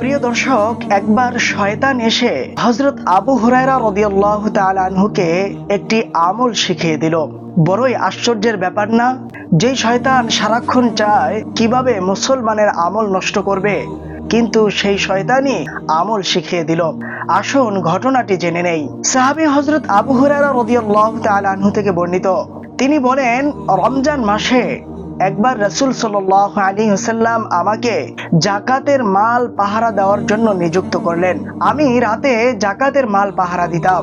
প্রিয় দর্শক, একবার শয়তান এসে হজরত আবু হুরায়রা রদিয়াল্লাহ আনহুকে একটি আমল শিখিয়ে দিল। বড়ই আশ্চর্যের ব্যাপার না যেই শয়তান সারাক্ষণ চায় কীভাবে মুসলমানের আমল নষ্ট করবে, কিন্তু সেই শয়তানই আমল শিখিয়ে দিল। আসুন ঘটনাটি জেনে নেই। সাহাবি হজরত আবু হুরায়রা রদিয়াল্লাহ আনহু থেকে বর্ণিত। তিনি বলেন, রমজান মাসে একবার রসুল সাল্লাহ আলী হাসাল্লাম আমাকে জাকাতের মাল পাহারা দেওয়ার জন্য নিযুক্ত করলেন। আমি রাতে জাকাতের মাল পাহারা দিতাম।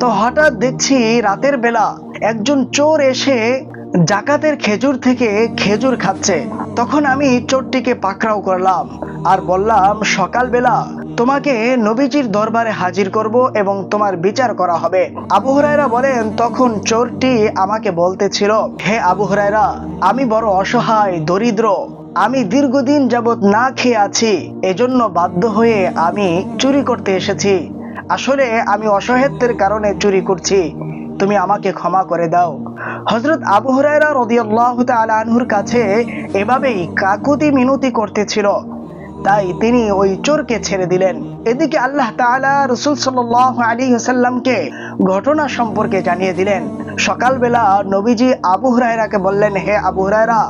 তো হঠাৎ দেখছি রাতের বেলা একজন চোর এসে জাকাতের খেজুর থেকে খেজুর খাচ্ছে। তখন আমি চোরটিকে পাকড়াও করলাম আর বললাম, সকালবেলা তোমাকে নবীজির দরবারে হাজির করব এবং তোমার বিচার করা হবে। আবু হুরায়রা বলেন, তখন চোরটি আমাকে বলতেছিল, হে আবু হুরায়রা, আমি বড় অসহায়, দরিদ্র। আমি দীর্ঘদিন যাবৎ না খেয়ে আছি। এজন্য বাধ্য হয়ে আমি চুরি করতে এসেছি। আসলে আমি অসহায়ত্বের কারণে চুরি করছি। তুমি আমাকে ক্ষমা করে দাও। হজরত আবু হুরায়রা রদিয়াল্লাহ তাআলা আনহুর কাছে এভাবেই কাকুতি মিনতি করতেছিল। তাই তিনি ওই চোরকে ছেড়ে দিলেন। এদিকে আল্লাহ তাআলা রসুল সাল্লাহ আলী সাল্লামকে ঘটনা সম্পর্কে জানিয়ে দিলেন। সকালবেলা নবীজি আবু হুরায়রাকে বললেন, হে আবু হুরায়রা,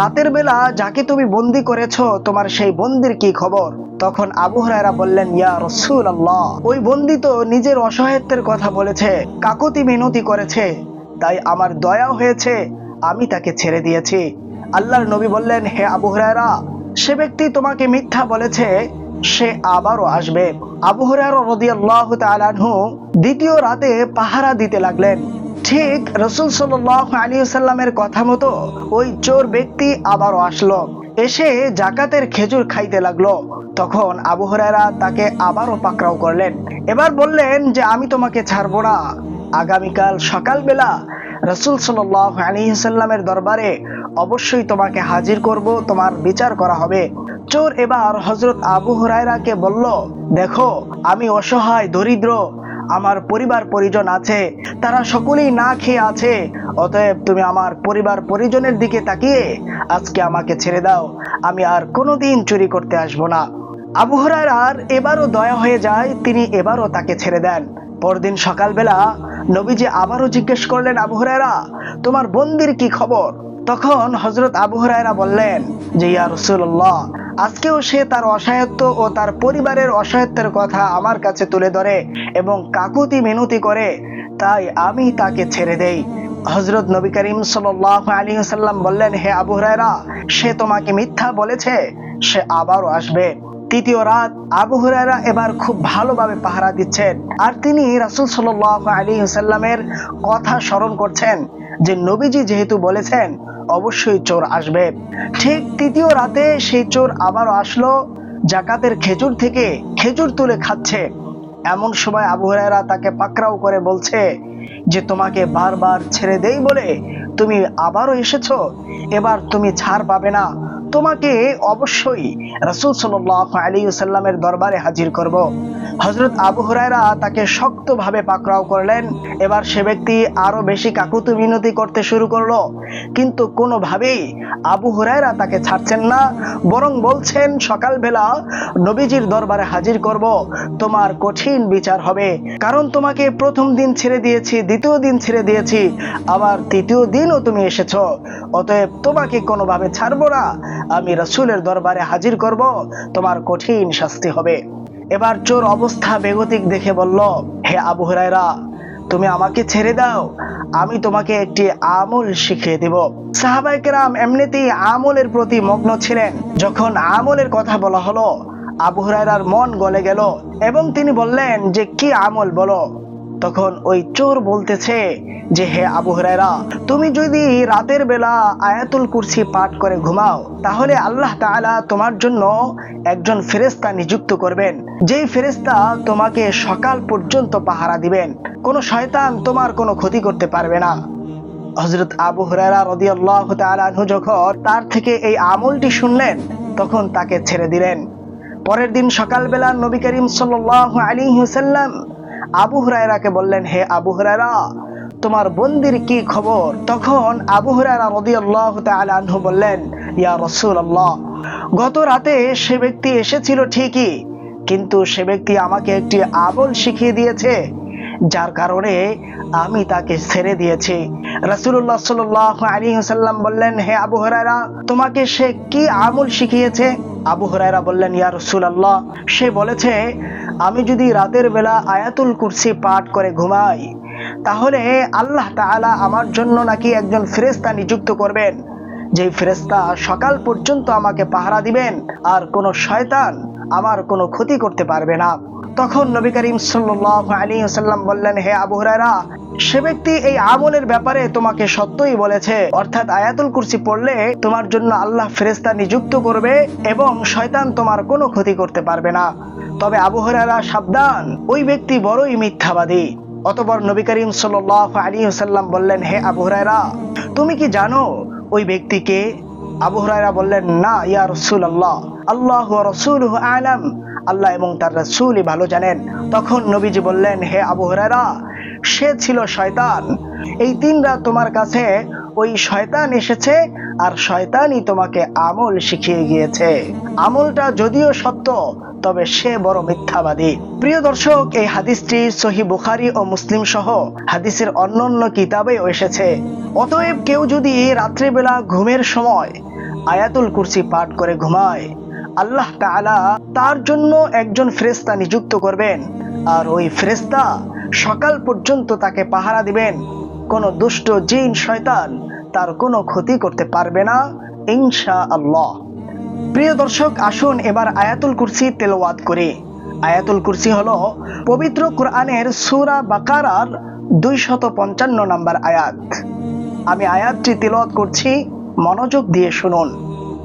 রাতের বেলা যাকে তুমি বন্দি করেছ, তোমার সেই বন্দির কি খবর? তখন আবু হুরায়রা বললেন, ইয়া রসুল আল্লাহ ওই বন্দি তো নিজের অসহায়ত্বের কথা বলেছে কাকতি মিনতি করেছে, তাই আমার দয়া হয়েছে, আমি তাকে ছেড়ে দিয়েছি। আল্লাহর নবী বললেন, হে আবু হুরায়রা সে ব্যক্তি তোমাকে মিথ্যা বলেছে, সে আবারও আসবে। আবু তাআলা দ্বিতীয় রাতে পাহারা দিতে লাগলেন। ঠিক রসুল সাল্লাহ আলী সাল্লামের কথা মতো ওই চোর ব্যক্তি আবারও আসলো। এসে জাকাতের খেজুর খাইতে লাগল। তখন আবু হুরায়রা তাকে আবারও পাকড়াও করলেন। এবার বললেন যে, আমি তোমাকে ছাড়বো না। আগামীকাল সকালবেলা রসুল সাল্লাহ আলী সাল্লামের দরবারে অবশ্যই তোমাকে হাজির করব, তোমার বিচার করা হবে। চোর এবার হজরত আবু হুরায়রাকে বলল, দেখো, আমি অসহায়, দরিদ্র, আমার পরিবার পরিজন আছে, তারা সকলেই না খেয়ে আছে, অতএব তুমি আমার পরিবার পরিজনের দিকে তাকিয়ে আজকে আমাকে ছেড়ে দাও, আমি আর কোনোদিন চুরি করতে আসব না। আবু হুরায়রার এবারও দয়া হয়ে যায়, তিনি এবারও তাকে ছেড়ে দেন। পরদিন সকালবেলা নবীজি আবারও জিজ্ঞেস করলেন, আবু হুরায়রা, তোমার বন্দির কি খবর? তখন হজরত আবু হুরায়রা বললেন, যে ইয়া রসুল্লাহ আজকেও সে তার অসহায়ত্ব ও তার পরিবারের অসহায়ত্বের কথা আমার কাছে তুলে ধরে এবং কাকুতি মিনতি করে, তাই আমি তাকে ছেড়ে দেই। হজরত নবী করিম সাল্লাহ আলী সাল্লাম বললেন, হে আবু হুরায়রা, সে তোমাকে মিথ্যা বলেছে, সে আবারও আসবে। তৃতীয় রাত আবু হুরায়রা এবার খুব ভালোভাবে পাহারা দিচ্ছেন। আর তিনি রাসুল সাল্লাহ আলী সাল্লামের কথা স্মরণ করছেন যে নবীজি যেহেতু বলেছেন, অবশ্যই চোর আসবে। ঠিক তৃতীয় রাতে সেই চোর আবারও আসলো, জাকাতের খেজুর থেকে খেজুর তুলে খাচ্ছে। এমন সময় আবু হুরায়রা তাকে পাকড়াও করে বলছে যে, তোমাকে বারবার ছেড়ে দেই বলে তুমি আবারও এসেছ? এবার তুমি ছাড় পাবে না। তোমাকে অবশ্যই রসুল সাল্লাহ আলী সাল্লামের দরবারে হাজির করব। হজরত আবু হুরায়রা তাকে শক্তভাবে পাকড়াও করলেন। এবার সে ব্যক্তি আরও বেশি কাকুতু মিনতি করতে শুরু করল। কিন্তু কোনোভাবেই আবু হুরায়রা তাকে ছাড়ছেন না, বরং বলছেন, সকালবেলা নবীজির দরবারে হাজির করব, তোমার কঠিন বিচার হবে। কারণ তোমাকে প্রথম দিন ছেড়ে দিয়েছি, দ্বিতীয় দিন ছেড়ে দিয়েছি, আবার তৃতীয় দিনও তুমি এসেছ। অতএব তোমাকে কোনোভাবে ছাড়বো না। আমি রসুলের দরবারে হাজির করব, তোমার কঠিন শাস্তি হবে। এবার চোর অবস্থা বেগতিক দেখে বলল, হে আবু হুরায়রা, তুমি আমাকে ছেড়ে দাও, আমি তোমাকে একটি আমল শিখিয়ে দেব। সাহাবাইকেরাম এমনিতেই আমলের প্রতি মগ্ন ছিলেন। যখন আমলের কথা বলা হলো, আবু হুরায়রার মন গলে গেল এবং তিনি বললেন, যে কি আমল বলো? তখন ওই চোর বলতেছে যে, হে আবু হুরায়রা, তুমি যদি রাতের বেলা আয়াতুল কুরসি পাঠ করে ঘুমাও, তাহলে আল্লাহ তাআলা তোমার জন্য একজন ফেরেস্তা নিযুক্ত করবেন। যেই ফেরেস্তা তোমাকে সকাল পর্যন্ত পাহারা দিবেন, কোনো শয়তান তোমার কোনো ক্ষতি করতে পারবে না। হজরত আবু হুরায়রা রাদিয়াল্লাহু তাআলা আনহু যখন তার থেকে এই আমলটি শুনলেন, তখন তাকে ছেড়ে দিলেন। পরের দিন সকালবেলা নবী করিম সাল্লাল্লাহু আলাইহি ওয়াসাল্লাম আবু হুরায়রাকে বললেন, হে আবু হুরায়রা, তোমার বন্দির কি খবর? তখন আবু হুরায়রা রাদিয়াল্লাহু তাআলা আনহু বললেন, ইয়া রাসূলুল্লাহ, গত রাতে সে ব্যক্তি এসেছিল ঠিকই, কিন্তু সে ব্যক্তি আমাকে একটি আমল শিখিয়ে দিয়েছে, যার কারণে আমি তাকে ছেড়ে দিয়েছি। রাসুল্লাহ সাল আলী সাল্লাম বললেন, হে আবু হরাইরা তোমাকে সে কি আমল শিখিয়েছে? আবু হরাইরা বললেন, ইয়া রসুলাল্লাহ, সে বলেছে আমি যদি রাতের বেলা আয়াতুল কুরসি পাঠ করে ঘুমাই, তাহলে আল্লাহ তাআলা আমার জন্য নাকি একজন ফেরেস্তা নিযুক্ত করবেন। যেই ফেরেস্তা সকাল পর্যন্ত আমাকে পাহারা দিবেন, আর কোনো শয়তান আমার কোনো ক্ষতি করতে পারবে না। তখন নবী করিম সাল্লাল্লাহু আলাইহি ওয়াসাল্লাম বললেন, হে আবু হুরায়রা, সে ব্যক্তি এই আমলের ব্যাপারে তোমাকে সত্যই বলেছে। অর্থাৎ আয়াতুল কুরসি পড়লে তোমার জন্য আল্লাহ ফেরেস্তা নিযুক্ত করবে এবং শয়তান তোমার কোনো ক্ষতি করতে পারবে না। তবে আবু হুরায়রা সাবধান, ওই ব্যক্তি বড়ই মিথ্যাবাদী। অতপর নবী করিম সাল্লাল্লাহু আলাইহি ওয়াসাল্লাম বললেন, হে আবু হুরায়রা, তুমি কি জানো ওই ব্যক্তিকে আবু হুরায়রা বললেন, না, ইয়া রাসূলুল্লাহ। আল্লাহ ওয়া রসুল আলাম। আল্লাহ এবং তার রাসূলই ভালো জানেন। তখন নবীজি বললেন, হে আবু হুরায়রা, সে ছিল শয়তান। এই তিন রাত তোমার কাছে ওই শয়তান এসেছে আর শয়তানই তোমাকে আমল শিখিয়ে গিয়েছে। আমলটা যদিও সত্য, তবে সে বড় মিথ্যাবাদী। প্রিয় দর্শক, এই হাদিসটি সহি বুখারি ও মুসলিম সহ হাদিসের অন্যান্য কিতাবেও এসেছে। অতএব কেউ যদি রাত্রিবেলা ঘুমের সময় আয়াতুল কুরসি পাঠ করে ঘুমায় আল্লাহ তাআলা তার জন্য একজন ফেরেস্তা নিযুক্ত করবেন। আর ওই ফেরেস্তা সকাল পর্যন্ত তাকে পাহারা দিবেন। কোনো দুষ্ট জিন, শয়তান তার কোনো ক্ষতি করতে পারবে না ইনশা আল্লাহ প্রিয় দর্শক, আসুন এবার আয়াতুল কুরসি তেলাওয়াত করি। আয়াতুল কুরসি হলো পবিত্র কোরআনের সূরা বাকারার দুইশত পঞ্চান্ন নম্বর আয়াত। আমি আয়াতটি তেলাওয়াত করছি, মনোযোগ দিয়ে শুনুন।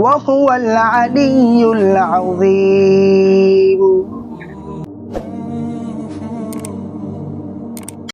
وهو العلي العظيم.